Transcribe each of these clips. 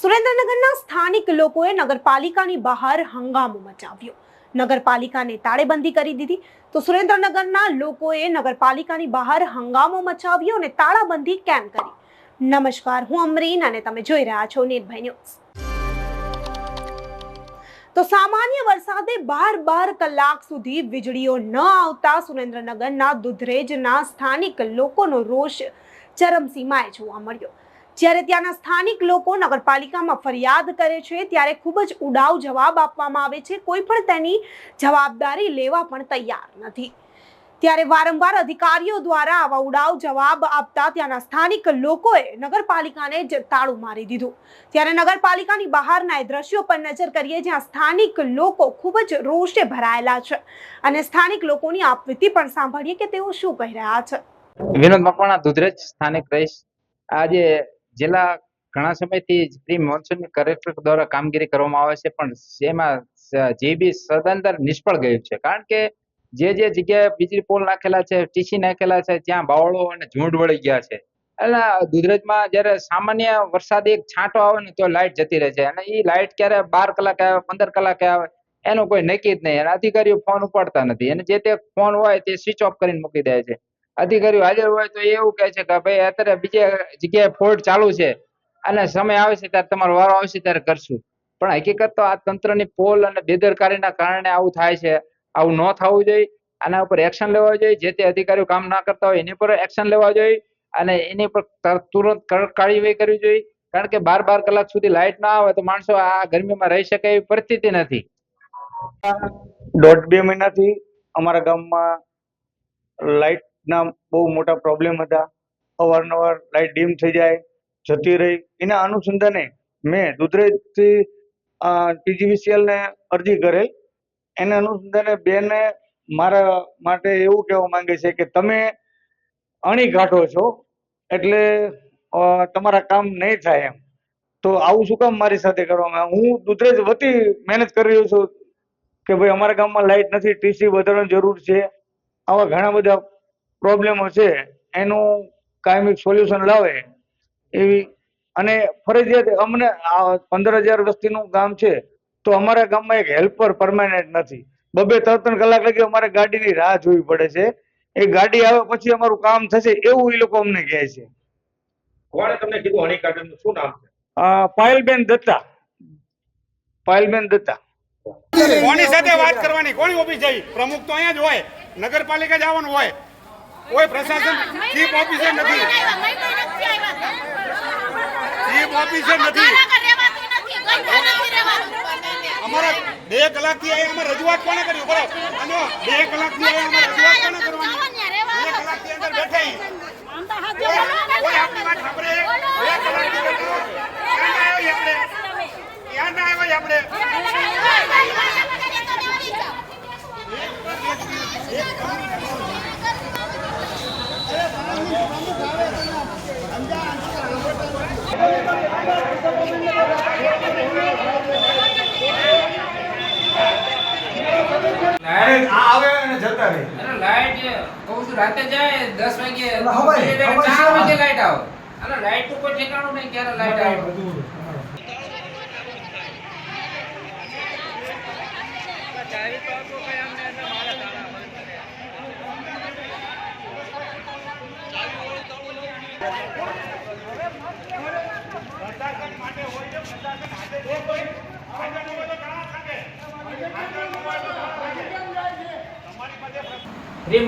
સુરેન્દ્રનગરના સ્થાનિક લોકોએ નગરપાલિકાની બહાર હંગામો મચાવ્યો. નગરપાલિકાને તાળેબંધી કરી દીધી. તો સુરેન્દ્રનગરના લોકોએ નગરપાલિકાની બહાર હંગામો મચાવ્યો અને તાળાબંધી કેમ કરી? નમસ્કાર, હું અમરીન અને તમે જોઈ રહ્યા છો નિર્ભય ન્યૂઝ. તો સામાન્ય વરસાદે બાર બાર કલાક સુધી વીજળીઓ ન આવતા સુરેન્દ્રનગરના દુધરેજના સ્થાનિક લોકોનો રોષ ચરમસીમાએ જોવા મળ્યો. જ્યારે ત્યાંના સ્થાનિક લોકો નગરપાલિકામાં ફરિયાદ કરે છે, ત્યારે ખૂબ જ ઉડાવ જવાબ આપવામાં આવે છે. કોઈ પણ તેની જવાબદારી લેવા પણ તૈયાર નથી. ત્યારે વારંવાર અધિકારીઓ દ્વારા આવા ઉડાવ જવાબ આપતા ત્યાંના સ્થાનિક લોકોએ નગરપાલિકાને તાળું મારી દીધું. ત્યારે નગરપાલિકાની બહારના એ દ્રશ્યો પર નજર કરીએ, જ્યાં સ્થાનિક લોકો ખૂબ જ રોષે ભરાયેલા છે અને સ્થાનિક લોકોની આપવીતી પણ સાંભળીએ કે તેઓ શું કહી રહ્યા છે. વિનોદ મકવાણા, દુધરેજ સ્થાનિક રહીશ આજે જિલ્લા ઘણા સમયથી પ્રી મોન્સૂન કલેક્ટર દ્વારા કામગીરી કરવામાં આવે છે, પણ એમાં જીબી સદંતર નિષ્ફળ ગયું છે. કારણ કે જે જે જગ્યાએ વીજળી પોલ નાખેલા છે ટીસી નાખેલા છે ત્યાં બાવળો અને ઝૂંડ વળી ગયા છે. એટલે દુધરેજમાં જ્યારે સામાન્ય વરસાદ એક છાંટો આવે ને તો લાઇટ જતી રહે છે. અને એ લાઇટ ક્યારે બાર કલાકે આવે, પંદર કલાકે આવે, એનું કોઈ નક્કી જ નહીં. અને અધિકારીઓ ફોન ઉપાડતા નથી. અને જે તે ફોન હોય તે સ્વિચ ઓફ કરીને મૂકી દે છે. અધિકારીઓ હાજર હોય તો એવું કહે છે કે ભાઈ અત્યારે બીજે જગ્યાએ ફોલ્ટ ચાલુ છે. અને સમય આવે છે ત્યારે તમારો વારો આવશે ત્યારે કરશું. પણ હકીકત તો આ તંત્રની પોલ અને બેદરકારીના કારણે આવું થાય છે. આવું ન થવું જોઈએ. આના ઉપર એક્શન લેવા જોઈએ. જે તે અધિકારીઓ કામ ના કરતા હોય એની પર એક્શન લેવા જોઈએ. અને એની પર તર- તુરંત કાર્યવાહી કરવી જોઈએ. કારણ કે બાર બાર કલાક સુધી લાઇટ ના આવે તો માણસો આ ગરમીમાં રહી શકે એવી પરિસ્થિતિ નથી. દોઢ બે મહિનાથી અમારા ગામમાં લાઇટના બહુ મોટા પ્રોબ્લેમ હતા. અવારનવાર લાઇટ ડીમ થઈ જાય, જતી રહી. એના અનુસંધાને મેં દુધરેજથી ટીજીવીસીએલને અરજી કરેલ. એના અનુસંધાને બેને મારા માટે એવું કહેવા માંગે છે કે તમે અણી કાઢો છો, એટલે તમારા કામ નહીં થાય એમ. તો આવું શું કામ મારી સાથે કરવામાં હું દુધરેજ વતી મહેનત કરી રહ્યો છું કે ભાઈ અમારા ગામમાં લાઇટ નથી ટીસી વધારવાની જરૂર છે. આવા ઘણા બધા પ્રોબ્લેમો હશે એનું કાયમી સોલ્યુશન લાવે એવી અને ફરજિયાત અમને આ પંદર હજાર વસ્તીનું ગામ છે તો અમારા ગામમાં એક હેલ્પર પરમાનન્ટ નથી. બબે ત્રણ ત્રણ કલાક લગી અમારે ગાડીની રાહ જોવી પડે છે. એ ગાડી આવે પછી અમારું કામ થશે એવું એ લોકો અમને કહે છે. કોણે તમને કીધું હની ગાર્ડન શું નામ છે? આ પાયલબેન દત્તા. પાયલબેન દત્તા. કોની સાથે વાત કરવાની? કોની ઓફિસ જઈ પ્રમુખ તો અહીંયા જ હોય. નગરપાલિકા જવાનું હોય. કોઈ પ્રશાસન ચીફ ઓફિસર નથી. ચીફ ઓફિસર નથી. અમારા બે કલાકથી અહીંયા અમે રજૂઆત કોને કરી? બોલો અને બે કલાકથી અહીંયા અમે રજૂઆત કોને કરવાની? બે કલાકથી અંદર બેઠા કોઈ આપણી વાત સાંભળે? બે કલાકથી બેઠા ક્યાં ના આવ્યા આપણે? ક્યાં ના આવ્યા આપણે? ડાયરેક્ટ આવે અને જતા રહે. અરે લાઈટ કહું છું રાતે જાય દસ વાગે એટલે હવારે, બે હવારે ચાર શું વાગે આવે? લાઈટ આવે. અરે લાઈટનું કોઈ ઠેકાણું નહીં ક્યારે લાઈટ આવે? પ્રી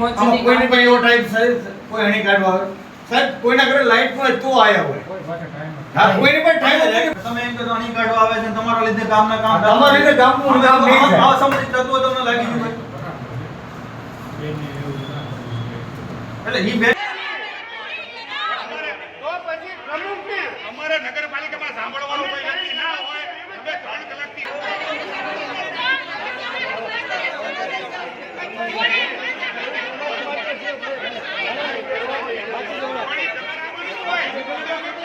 મોન્સૂનની કોઈને પણ એવો ટાઈપ સાહેબ કોઈ હણી કાઢવા આવે. સાહેબ કોઈના ઘરે લાઈટમાં તો આયા હોય. હા કોઈને પણ ટાઈમ તમે એમ કહો અણી કાઢવા આવે છે તમારા લીધે કામ તમારા લીધે કામ નહીં થાય. આવા સંબંધિત તત્વો તમને લાગી ગયું એટલે ઈ બે Thank you.